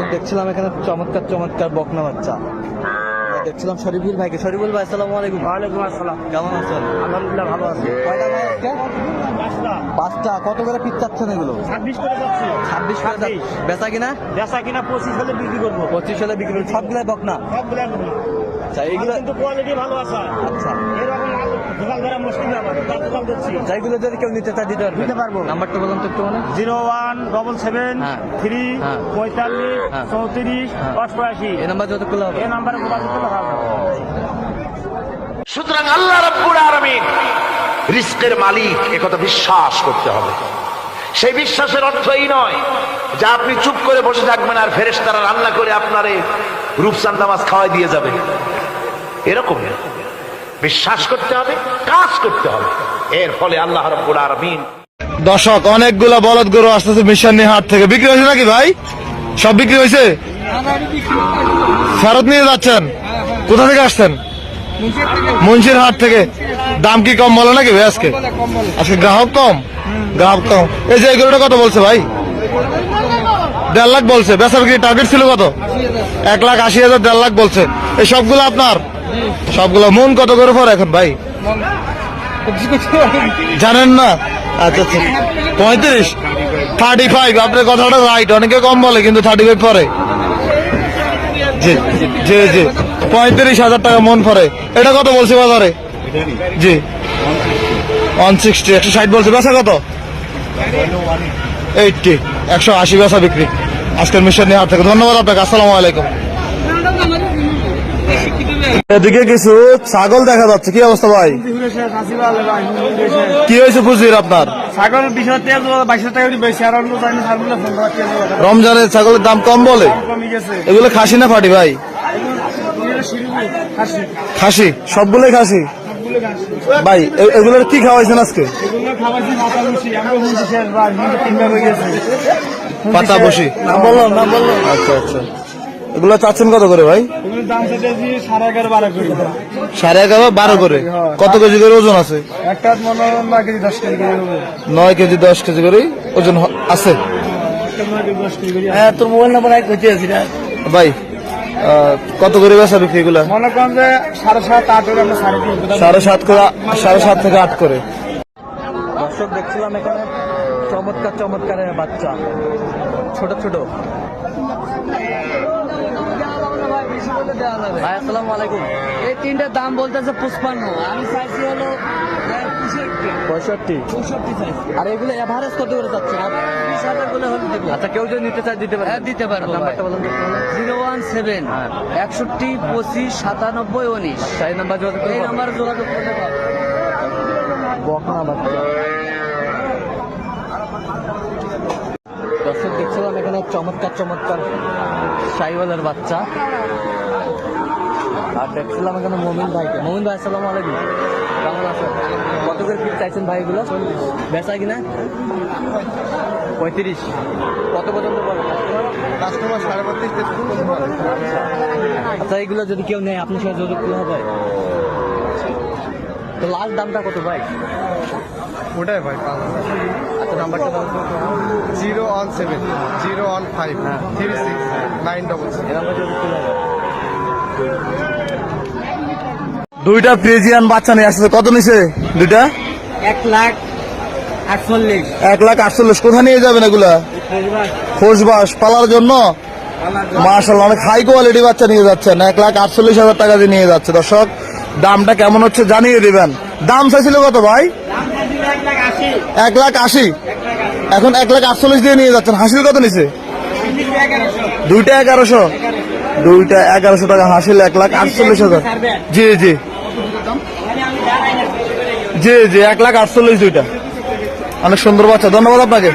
দর্শক দেখছিলাম এখানে চমৎকার চমৎকার বকনা বাচ্চা। দেখছিলাম শরীফুল ভাইকে। শরীফুল ভাই আসসালামু আলাইকুম। ওয়ালাইকুম আসসালাম। কেমন আছেন? আলহামদুলিল্লাহ ভালো আছি। কয়টা ভাই আজকে পাঁচটা। কত করে পিস চাচ্ছেন এগুলো? ছাব্বিশ করে যাচ্ছি। ছাব্বিশ করে বেচা কিনা? বেচা কিনা পঁচিশ হলে বিক্রি করব। পঁচিশ হলে বিক্রি করব। সবগুলাই বকনা? সবগুলো আচ্ছা এগুলো কিন্তু কোয়ালিটি ভালো আছে আচ্ছা এরকম দোকান ধরা মুশকিল আমার তার দোকান দিচ্ছি যাইগুলো যদি কেউ নিতে চায় দিতে পারবে দিতে পারব। নাম্বারটা বলুন তো একটু মানে জিরো ওয়ান ডবল সেভেন হ্যাঁ। থ্রি হ্যাঁ। পঁয়তাল্লিশ হ্যাঁ। চৌত্রিশ। অষ্টআশি এই নাম্বার যত খোলা হবে এই নাম্বারে যোগাযোগ করলে ভালো সুতরাং আল্লাহ রব্বুল আলামিন রিস্কের মালিক একথা বিশ্বাস করতে হবে সেই বিশ্বাসের অর্থ এই নয় যে আপনি চুপ করে বসে থাকবেন আর ফেরেশতারা রান্না করে আপনারে রূপসান নামাজ খাওয়াই দিয়ে যাবে এরকম বিশ্বাস করতে হবে, কাজ করতে হবে। এর ফলে আল্লাহ রব্বুল আলামিন দর্শক, অনেকগুলা বলদ গরু আসতেছে মিশানি হাট থেকে। বিক্রি হয়েছে নাকি ভাই? সব বিক্রি হয়েছে? ফেরত নিয়ে যাচ্ছেন? কোথা থেকে আসছেন? মুন্সির হাট থেকে। দাম কি কম বলে নাকি ভাই আজকে? আজকে গ্রাহক কম? গ্রাহক কম। এই যে এই গরুটা কত বলছে ভাই? দেড় লাখ বলছে। বেচার কি টার্গেট ছিল কত? এক লাখ আশি হাজার, দেড় লাখ বলছে। এই সবগুলো আপনার? সবগুলো মন কত করে পর এখন ভাই? জানেন না? আচ্ছা আচ্ছা। পঁয়ত্রিশ? থার্টি ফাইভ আপনার কথাটা রাইট অনেকে কম বলে, কিন্তু থার্টি ফাইভ পরে জি জি জি। পঁয়ত্রিশ হাজার টাকা মন পরে এটা কত বলছে বাজারে? জি। ওয়ান সিক্সটি একশো ষাট বলছে। বেচা কত? এইটটি একশো আশি বেচা বিক্রি। আজকের মিশন নিয়ে হাত থেকে ধন্যবাদ আপনাকে। আসসালামু আলাইকুম। এদিকে কিছু ছাগল দেখা যাচ্ছে কি অবস্থা ভাই কি হয়েছে পুজির আপনার ছাগল বিশ। রমজানের ছাগলের দাম কম বলে এগুলো খাসি না ফাটি ভাই খাসি। সবগুলোই খাসি সবগুলো খাসি। ভাই এগুলোর কি খাওয়াইছেন আজকে পাতা বসি নাম বলল, নাম বলল। আচ্ছা আচ্ছা এগুলো চাচ্ছেন কত করে ভাই? সাড়ে এগারো বারো করে। বারো করে? কত কেজি করে ওজন আছে? হয় নয় কেজি দশ কেজি করে হবে। নয় কেজি দশ কেজি করে ওজন আছে। হ্যাঁ, তোর মোবাইল নাম্বার এক হচ্ছে ভাই কত করে বেচা বিক্রি এগুলা? মনে করেন যে সাড়ে সাত আট করে সাড়ে সাড়ে সাত করে সাড়ে সাত থেকে আট করে। দর্শক দেখছিলাম এখানে। চমৎকার চমৎকার বাচ্চা। ছোট ছোট। ভাই আসসালামু আলাইকুম। এই তিনটার দাম বলতেছে পুষ্পান্ন আমি চাইছি হলো পঁয়ষট্টি। চৌষট্টি আর এগুলো এভারেজ কত করে যাচ্ছে? বিশ হাজার বলে হলে দেবো। আচ্ছা কেউ যদি নিতে দিতে পারে হ্যাঁ, দিতে পারব নাম্বারটা বলুন। জিরো ওয়ান সেভেন হ্যাঁ। একষট্টি পঁচিশ সাতানব্বই উনিশ। সেই নাম্বার এই। যোগাযোগ করতে পারব। বকনা বাচ্চা। দর্শক দেখছিলাম এখানে চমৎকার চমৎকার সাইওয়ালের বাচ্চা। আর দেখছিলাম এখানে মমিন ভাইকে। মমিন ভাই আসসালামু আলাইকুম। কেমন আছেন কত করে পিস চাইছেন ভাই এগুলো? বেচা কিনা? পঁয়ত্রিশ। কত পর্যন্ত বলে কাস্টমার সাড়ে আচ্ছা এগুলো যদি কেউ নেয় আপনার সাথে যোগাযোগ হবে তো লাস্ট দামটা কত ভাই? ওটাই ভাই আচ্ছা নাম্বারটা zero one seven zero one five হ্যাঁ। থ্রি সিক্স নাইন ডবল দুইটা ফ্রিজিয়ান বাচ্চা নিয়ে আসছে কত নিছে দুইটা? এক লাখ আটচল্লিশ। এক লাখ আটচল্লিশ কোথায় নিয়ে যাবেন এগুলা? খোসবাস পালার জন্য? মার্শাল অনেক হাই কোয়ালিটি বাচ্চা নিয়ে যাচ্ছেন এক লাখ আটচল্লিশ হাজার টাকা দিয়ে নিয়ে যাচ্ছে। দর্শক দামটা কেমন হচ্ছে জানিয়ে দিবেন। দাম চাইছিল কত ভাই? এক লাখ আশি। এখন এক লাখ আটচল্লিশ দিয়ে নিয়ে যাচ্ছেন। হাসিল কত নিছে? দুইটা এগারোশো। দুইটা এগারোশো টাকা হাসিল, এক লাখ আটচল্লিশ হাজার। জি জি। জি জি, এক লাখ আটচল্লিশ দুইটা। অনেক সুন্দর বাচ্চা। ধন্যবাদ আপনাকে।